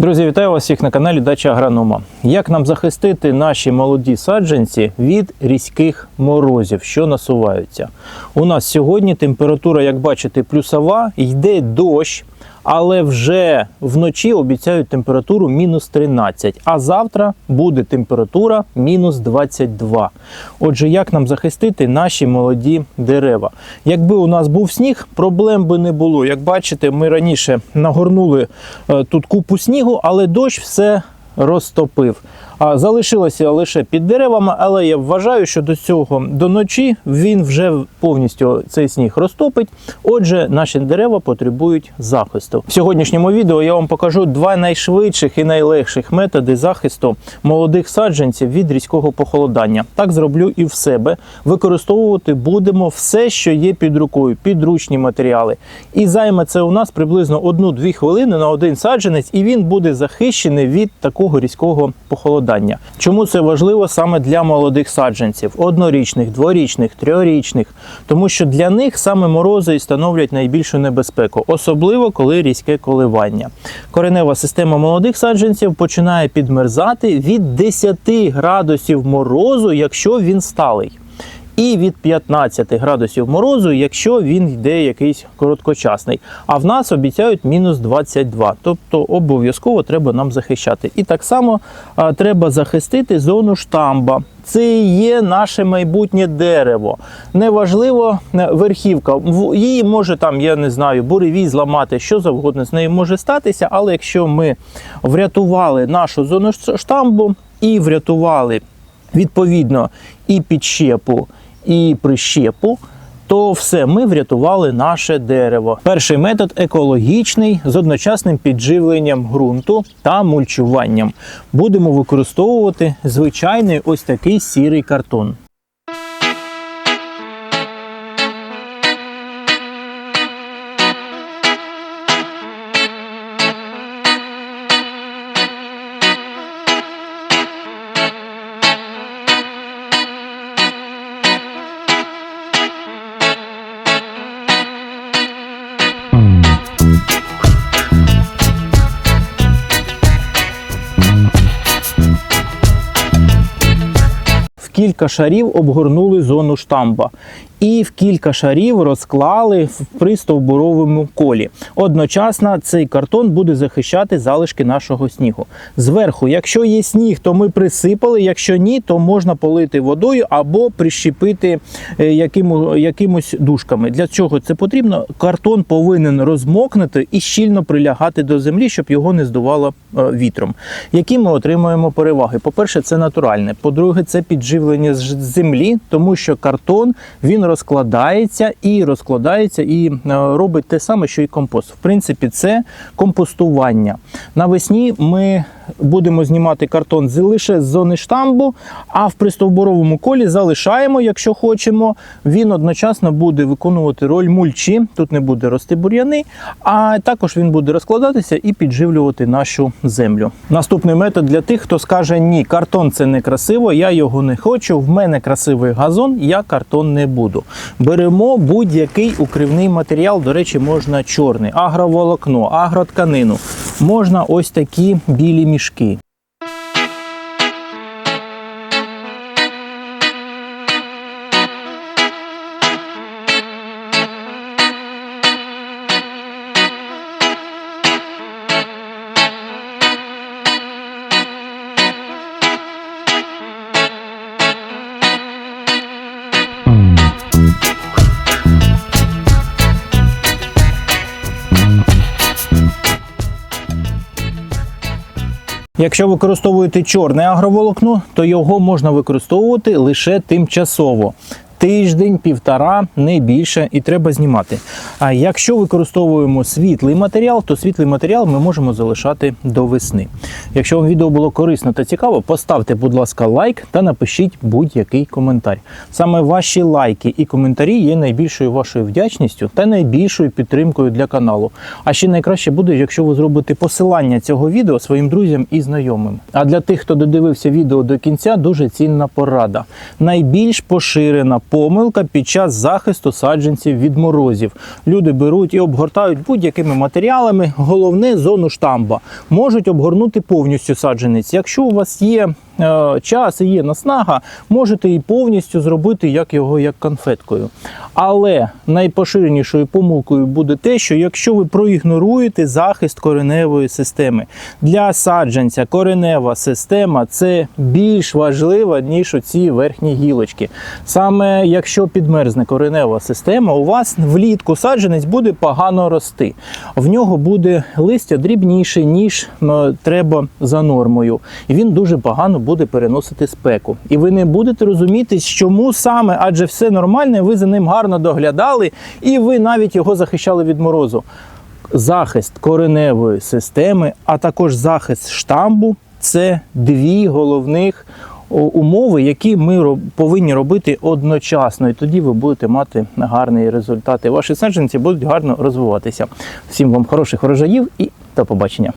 Друзі, вітаю вас всіх на каналі Дача Агронома. Як нам захистити наші молоді саджанці від різких морозів, що насуваються? У нас сьогодні температура, як бачите, плюсова, йде дощ, але вже вночі обіцяють температуру мінус 13, а завтра буде температура мінус 22. Отже, як нам захистити наші молоді дерева? Якби у нас був сніг, проблем би не було. Як бачите, ми раніше нагорнули е, тут купу снігу, але дощ все розтопив. Залишилося лише під деревами, але я вважаю, що до цього до ночі він вже повністю цей сніг розтопить. Отже, наші дерева потребують захисту. В сьогоднішньому відео я вам покажу два найшвидших і найлегших методи захисту молодих саджанців від різкого похолодання. Так зроблю і в себе. Використовувати будемо все, що є під рукою, підручні матеріали. І займе це у нас приблизно 1-2 хвилини на один саджанець, і він буде захищений від такого різкого похолодання. Чому це важливо саме для молодих саджанців, однорічних, дворічних, трьохрічних, тому що для них саме морози і становлять найбільшу небезпеку, особливо коли різке коливання. Коренева система молодих саджанців починає підмерзати від 10 градусів морозу, якщо він сталий. І від 15 градусів морозу, якщо він йде якийсь короткочасний. А в нас обіцяють мінус 22. Тобто обов'язково треба нам захищати. І так само а, треба захистити зону штамба. Це і є наше майбутнє дерево. Неважливо е, верхівка. Її може там, я не знаю, буревій зламати, що завгодно з нею може статися. Але якщо ми врятували нашу зону штамбу і врятували відповідно і підщепу, і прищепу. То все, ми врятували наше дерево. Перший метод екологічний з одночасним підживленням ґрунту та мульчуванням. Будемо використовувати звичайний ось такий сірий картон. Кілька шарів обгорнули зону штамба і в кілька шарів розклали в пристовбуровому колі. Одночасно цей картон буде захищати залишки нашого снігу. Зверху, якщо є сніг, то ми присипали. Якщо ні, то можна полити водою або прищепити е, якимо- якимось дужками. Для чого це потрібно? Картон повинен розмокнути і щільно прилягати до землі, щоб його не здувало е, вітром. Які ми отримуємо переваги? По-перше, це натуральне. По-друге, це підживлення з землі, тому що картон він розкладається і розкладається і е, робить те саме, що і компост. В принципі, це компостування. Навесні ми будемо знімати картон лише з зони штамбу, а в пристовбуровому колі залишаємо, якщо хочемо. Він одночасно буде виконувати роль мульчі. Тут не буде рости бур'яни, а також він буде розкладатися і підживлювати нашу землю. Наступний метод для тих, хто скаже: ні, картон це не красиво, я його не хочу. В мене красивий газон, я картон не буду. Беремо будь-який укривний матеріал. До речі, можна чорний, агроволокно, агротканину. Можна ось такі білі мішки мішки. Якщо використовуєте чорне агроволокно, то його можна використовувати лише тимчасово. Тиждень, півтора, не більше, і треба знімати. А якщо використовуємо світлий матеріал, то світлий матеріал ми можемо залишати до весни. Якщо вам відео було корисно та цікаво, поставте, будь ласка, лайк та напишіть будь-який коментар. Саме ваші лайки і коментарі є найбільшою вашою вдячністю та найбільшою підтримкою для каналу. А ще найкраще буде, якщо ви зробите посилання цього відео своїм друзям і знайомим. А для тих, хто додивився відео до кінця, дуже цінна порада. Найбільш поширена помилка під час захисту саджанців від морозів. Люди беруть і обгортають будь-якими матеріалами, головне зону штамба. Можуть обгорнути повністю саджанець. Якщо у вас є час і є наснага, можете і повністю зробити як його як конфеткою. Але найпоширенішою помилкою буде те, що якщо ви проігноруєте захист кореневої системи для саджанця, коренева система це більш важлива ніж оці верхні гілочки. Саме якщо підмерзне коренева система, у вас влітку саджанець буде погано рости. В нього буде листя дрібніше, ніж е, треба за нормою, і він дуже погано буде переносити спеку. І ви не будете розуміти, чому саме, адже все нормальне, ви за ним гарно доглядали, і ви навіть його захищали від морозу. Захист кореневої системи, а також захист штамбу це дві головних умови, які ми повинні робити одночасно, і тоді ви будете мати гарний результат. Ваші саджанці будуть гарно розвиватися. Всім вам хороших врожаїв і до побачення.